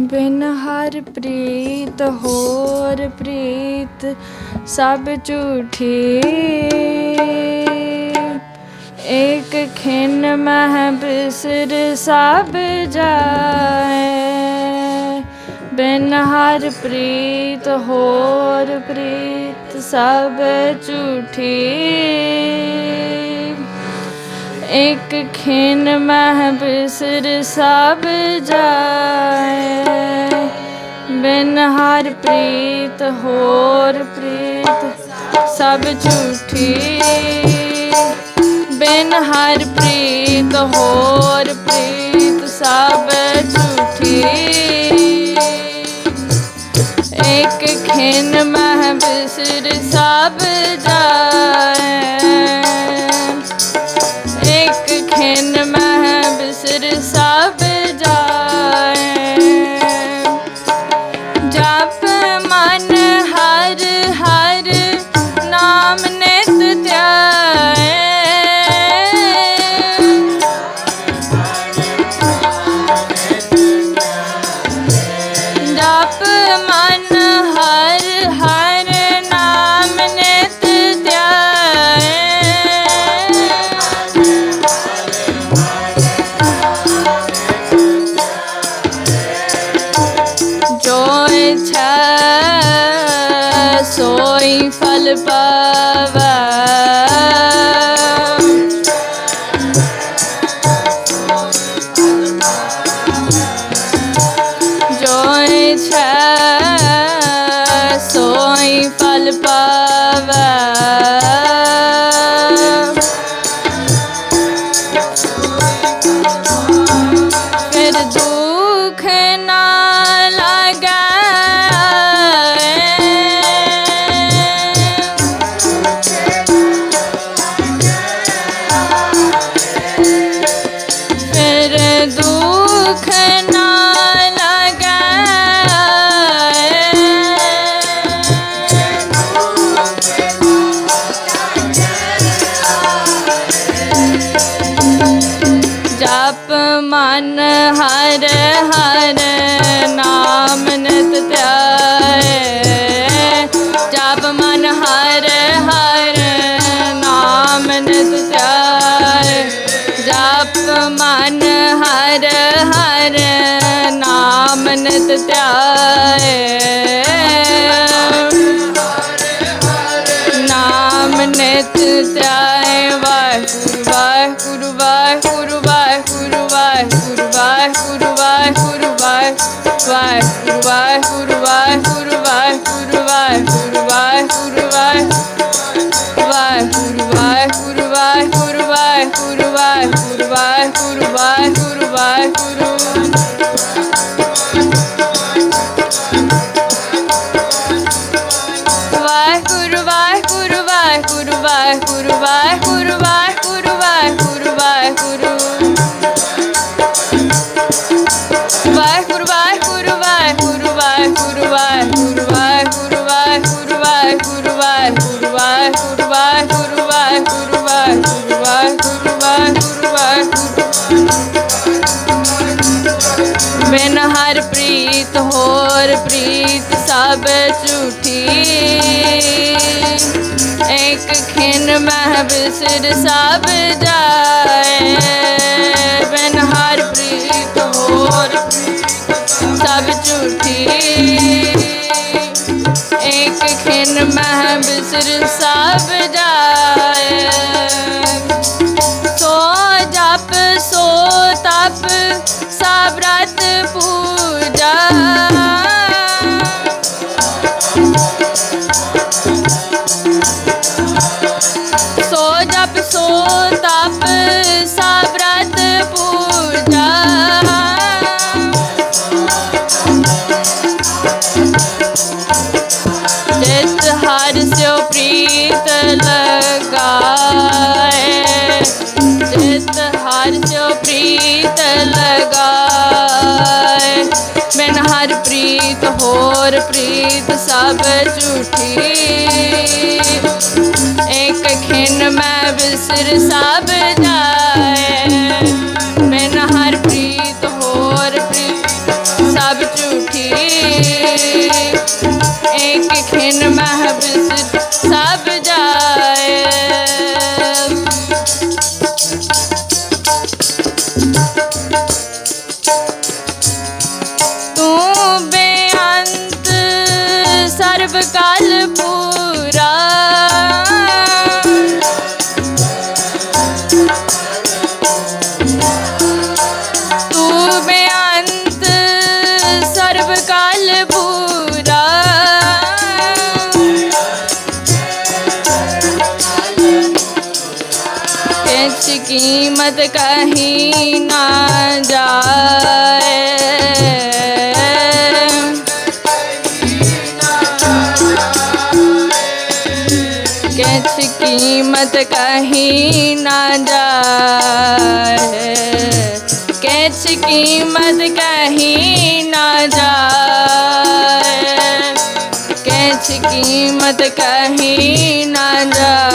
ਬਿਨ ਹਰ ਪ੍ਰੀਤ ਹੋਰ ਪ੍ਰੀਤ ਸਭ ਝੂਠੀ। ਏਕ ਖਿਨ ਮਹਿ ਬਿਸਰ ਸਭ ਜਾਏ। ਬਿਨ ਹਰ ਪ੍ਰੀਤ ਹੋਰ ਪ੍ਰੀਤ ਸਭ ਝੂਠੀ। ਇੱਕ ਖਿਨ ਮਹਿ ਬਿਸਰ ਸਭ ਜਾਏ। ਬਿਨ ਹਰ ਪ੍ਰੀਤ ਹੋਰ ਪ੍ਰੀਤ ਸਭ ਝੂਠੀ। ਬਿਨ ਹਰ ਪ੍ਰੀਤ ਹੋਰ ਪ੍ਰੀਤ ਸਭ ਝੂਠੀ। ਇੱਕ ਖਿਨ ਮਹਿ ਬਿਸਰ ਸਭ ਜਾਏ। ਮਨ ਹਰ ਹਰ ਨਾਮ ਨਿਤ ਧਿਆਏ। ਜਪ ਮਨ ਹਰ ਹਰ ਨਾਮ ਨਿਤ ਧਿਆਏ। ਜਪ ਮਨ ਹਰ ਹਰ ਨਾਮ ਨਿਤ ਧਿਆਏ। ਨਾਮ ਨਿਤ ਬਿਨ ਹਰ ਪ੍ਰੀਤ ਹੋਰ ਪ੍ਰੀਤ ਸਭ ਝੂਠੀ। ਇੱਕ ਖਿਨ ਮਹਿ ਬਿਸਰ ਸਭ ਜਾਏ। ਬਿਨ ਹਰ ਪ੍ਰੀਤ ਹੋਰ ਸਭ ਝੂਠੀ। ਇੱਕ ਖਿਨ ਮਹਿ ਬਿਸਰ ਸਭ ਜਾਏ। ਸੋ ਜਪ ਸੋ ਤਪ व्रत पूर्ण ਪ੍ਰੀਤ, ਹੋਰ ਪ੍ਰੀਤ ਸਭ ਝੂਠੀ। ਇੱਕ ਖਿੰਨ ਮੈਂ ਬਿਸਰ ਸਭ ਜਾਏ। ਮੈਨ ਹਰ ਪ੍ਰੀਤ, ਹੋਰ ਪ੍ਰੀਤ ਸਭ ਝੂਠੀ। ਇੱਕ ਖਿੰਨ ਮੈਂ ਬਿਸਰ ਸਭ ਜਾਏ। कीमत कहीं ना जाए। किछ कीमत कहीं ना जाए। किछ कीमत कहीं ना जाए। किछ कीमत कहीं ना जाए।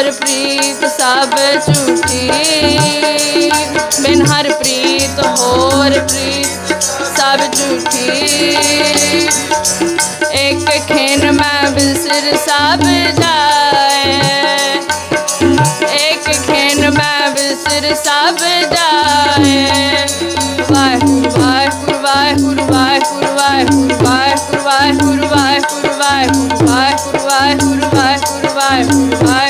ਹਰ ਪ੍ਰੀਤ ਸਭ ਝੂਠੀ ਬਿਨ ਹਰ ਪ੍ਰੀਤ ਹੋਰ ਪ੍ਰੀਤ ਸਭ ਝੂਠੀ ਇੱਕ ਖੇਨ ਮੈਂ ਬਿਸਰ ਸਭ ਜਾਏ ਇੱਕ ਖੇਨ ਮੈਂ ਬਿਸਰ ਸਭ ਜਾਏ ਵਾਹਿਗੁਰੂ ਵਾਹਿਗੁਰੂ ਵਾਹਿਗੁਰੂ ਵਾਹਿਗੁਰੂ ਵਾਹਿਗੁਰੂ ਵਾਹਿਗੁਰੂ ਵਾਹਿਗੁਰੂ ਵਾਹਿਗੁਰੂ ਵਾਹਿਗੁਰੂ ਵਾਹਿਗੁਰੂ ਵਾਹਿਗੁਰੂ ਵਾਹਿਗੁਰੂ ਵਾਹਿਗੁਰੂ ਵਾਹਿਗੁਰੂ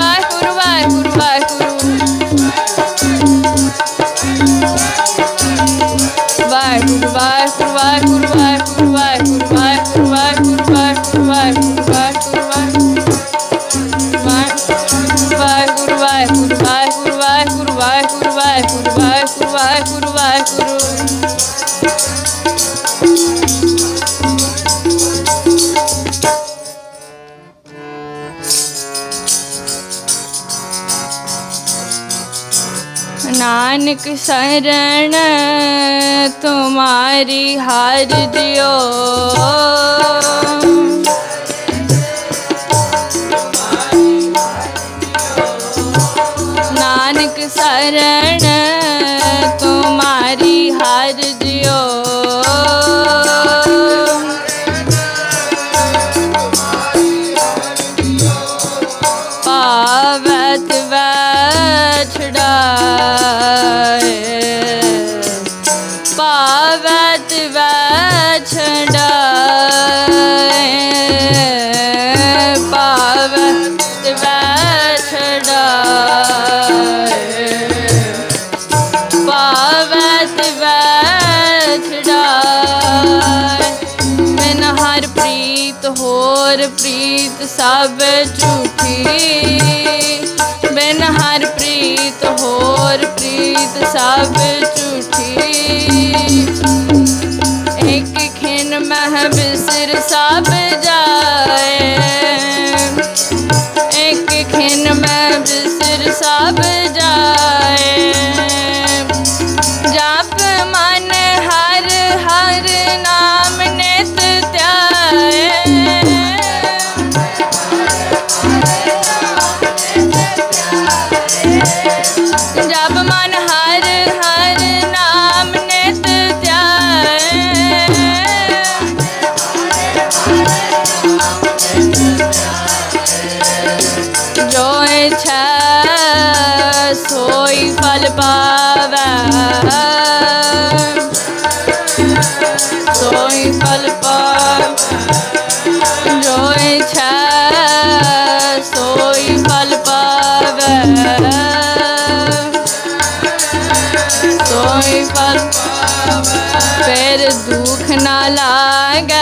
ਨਾਨਕ ਸਰਣ ਤੁਮਾਰੀ ਹਰ ਦਿਓ சரண ਪ੍ਰੀਤ ਸਭ ਝੂਠੀ। ਬਿਨ ਹਰ ਪ੍ਰੀਤ ਹੋਰ ਪ੍ਰੀਤ ਸਭ ਝੂਠੀ। ਇੱਕ ਖਿਨ ਮਹਿ ਬਿਸਰ ਸਭ ਜਾ ਹੋਏ ਪਰ ਫਿਰ ਦੁੱਖ ਨਾ ਲਾਗੈ